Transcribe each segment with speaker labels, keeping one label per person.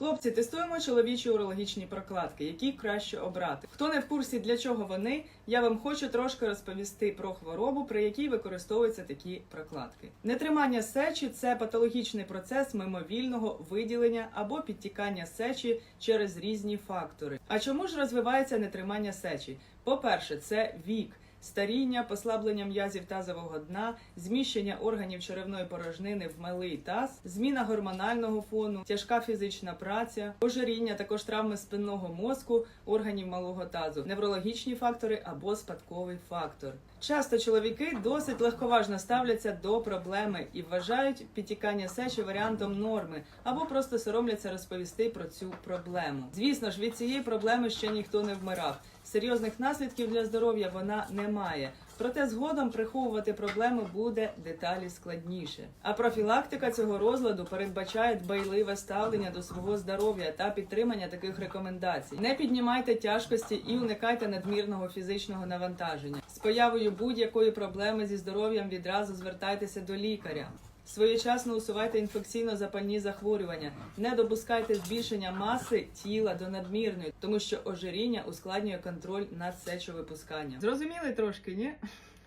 Speaker 1: Хлопці, тестуємо чоловічі урологічні прокладки, які краще обрати. Хто не в курсі для чого вони, я вам хочу трошки розповісти про хворобу, при якій використовуються такі прокладки. Нетримання сечі це патологічний процес мимовільного виділення або підтікання сечі через різні фактори. А чому ж розвивається нетримання сечі? По-перше, це вік. Старіння, послаблення м'язів тазового дна, зміщення органів черевної порожнини в малий таз, зміна гормонального фону, тяжка фізична праця, ожиріння, також травми спинного мозку, органів малого тазу, неврологічні фактори або спадковий фактор. Часто чоловіки досить легковажно ставляться до проблеми і вважають підтікання сечі варіантом норми або просто соромляться розповісти про цю проблему. Звісно ж, від цієї проблеми ще ніхто не вмирав. Серйозних наслідків для здоров'я вона не має. Проте згодом приховувати проблеми буде деталі складніше. А профілактика цього розладу передбачає дбайливе ставлення до свого здоров'я та підтримання таких рекомендацій. Не піднімайте тяжкості і уникайте надмірного фізичного навантаження. З появою будь-якої проблеми зі здоров'ям відразу звертайтеся до лікаря. Своєчасно усувайте інфекційно-запальні захворювання, не допускайте збільшення маси тіла до надмірної, тому що ожиріння ускладнює контроль над сечовипусканням. Зрозуміли трошки, ні?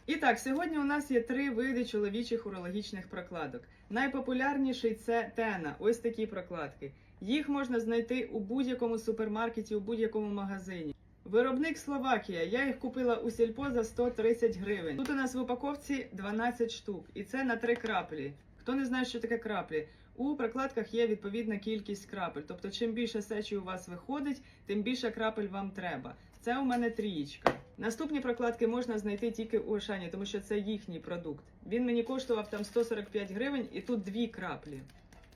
Speaker 1: І так, сьогодні у нас є три види чоловічих урологічних прокладок. Найпопулярніший це тена, ось такі прокладки. Їх можна знайти у будь-якому супермаркеті, у будь-якому магазині. Виробник Словакія. Я їх купила у сільпо за 130 гривень. Тут у нас в упаковці 12 штук, і це на три краплі. Хто не знає, що таке краплі, у прокладках є відповідна кількість крапель. Тобто, чим більше сечі у вас виходить, тим більше крапель вам треба. Це у мене трієчка. Наступні прокладки можна знайти тільки у Ошані, тому що це їхній продукт. Він мені коштував там 145 гривень, і тут дві краплі.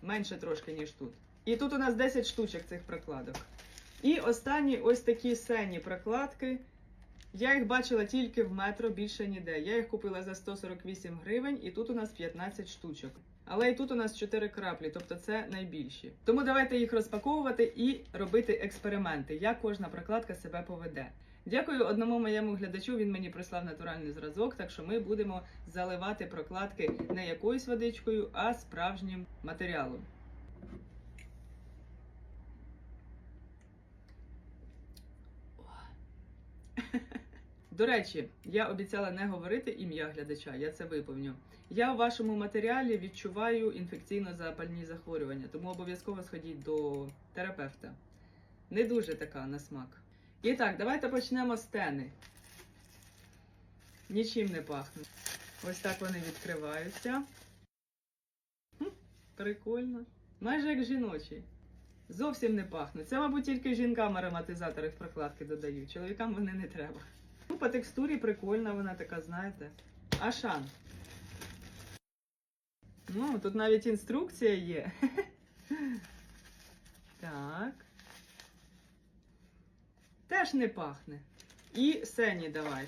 Speaker 1: Менше трошки, ніж тут. І тут у нас 10 штучок цих прокладок. І останні ось такі сені прокладки. Я їх бачила тільки в метро, більше ніде. Я їх купила за 148 гривень, і тут у нас 15 штучок. Але і тут у нас 4 краплі, тобто це найбільші. Тому давайте їх розпаковувати і робити експерименти, як кожна прокладка себе поведе. Дякую одному моєму глядачу. Він мені прислав натуральний зразок, так що ми будемо заливати прокладки не якоюсь водичкою, а справжнім матеріалом. До речі, я обіцяла не говорити ім'я глядача, я це виповню. Я у вашому матеріалі відчуваю інфекційно-запальні захворювання, тому обов'язково сходіть до терапевта. Не дуже така на смак. І так, давайте почнемо з тени. Нічим не пахне. Ось так вони відкриваються. Хм, прикольно. Майже як жіночі. Зовсім не пахнуть. Це, мабуть, тільки жінкам ароматизатори в прокладки додають. Чоловікам вони не треба. По текстурі прикольна вона така, знаєте. Ашан. Ну, тут навіть інструкція є. Так. Теж не пахне. І сені давай.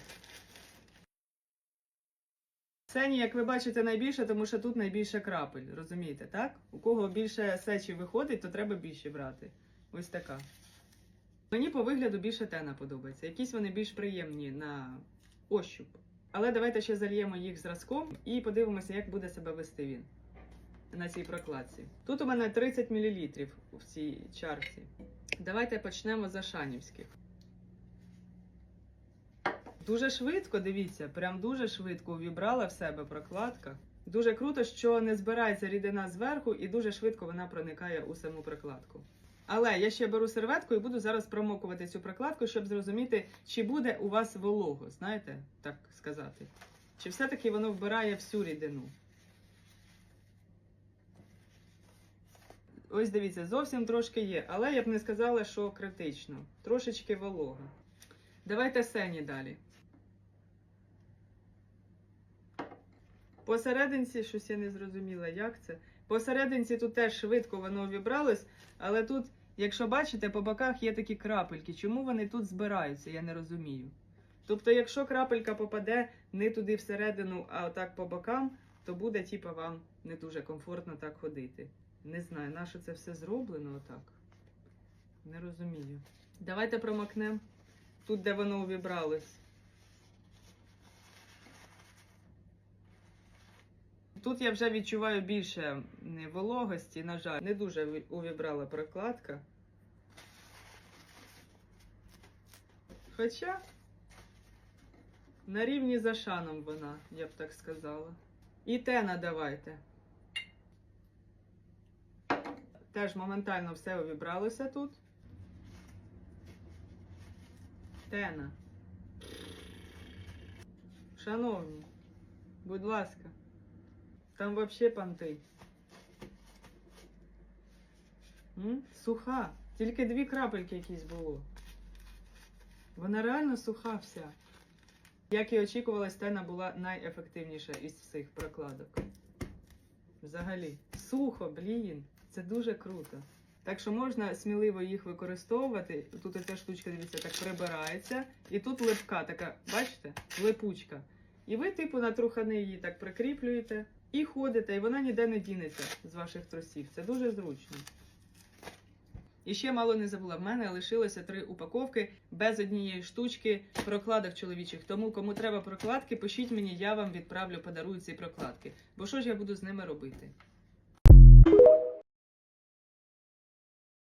Speaker 1: Сені, як ви бачите, найбільше, тому що тут найбільше крапель. Розумієте, так? У кого більше сечі виходить, то треба більше брати. Ось така. Мені по вигляду більше тена подобається. Якісь вони більш приємні на ощуп. Але давайте ще зальємо їх зразком і подивимося, як буде себе вести він на цій прокладці. Тут у мене 30 мл в цій чарці. Давайте почнемо з ашанівських. Дуже швидко, дивіться, прям дуже швидко увібрала в себе прокладка. Дуже круто, що не збирається рідина зверху, і дуже швидко вона проникає у саму прокладку. Але я ще беру серветку і буду зараз промокувати цю прокладку, щоб зрозуміти, чи буде у вас волого, знаєте, так сказати. Чи все-таки воно вбирає всю рідину. Ось дивіться, зовсім трошки є, але я б не сказала, що критично. Трошечки волога. Давайте сені далі. Посерединці, щось я не зрозуміла, як це. Посерединці тут теж швидко воно увібралось, але тут, якщо бачите, по боках є такі крапельки. Чому вони тут збираються, я не розумію. Тобто, якщо крапелька попаде не туди всередину, а отак по бокам, то буде, типу, вам не дуже комфортно так ходити. Не знаю, на що це все зроблено отак. Не розумію. Давайте промокнемо тут, де воно увібралось. Тут я вже відчуваю більше вологості, на жаль, не дуже увібрала прокладка. Хоча на рівні за шаном вона, я б так сказала. І тена давайте. Теж моментально все увібралося тут. Тена. Шановні, будь ласка. Там вообще понти. М? Суха. Тільки дві крапельки якісь було. Вона реально суха вся. Як і очікувалось, тена була найефективніша із всіх прокладок. Взагалі. Сухо, блін. Це дуже круто. Так що можна сміливо їх використовувати. Тут оця штучка, дивіться, так прибирається. І тут липка така, бачите? Липучка. І ви, типу, на трухани її так прикріплюєте і ходите, і вона ніде не дінеться з ваших трусів. Це дуже зручно. І ще мало не забула, в мене лишилося три упаковки без однієї штучки прокладок чоловічих. Тому кому треба прокладки, пишіть мені, я вам відправлю, подарую ці прокладки. Бо що ж я буду з ними робити?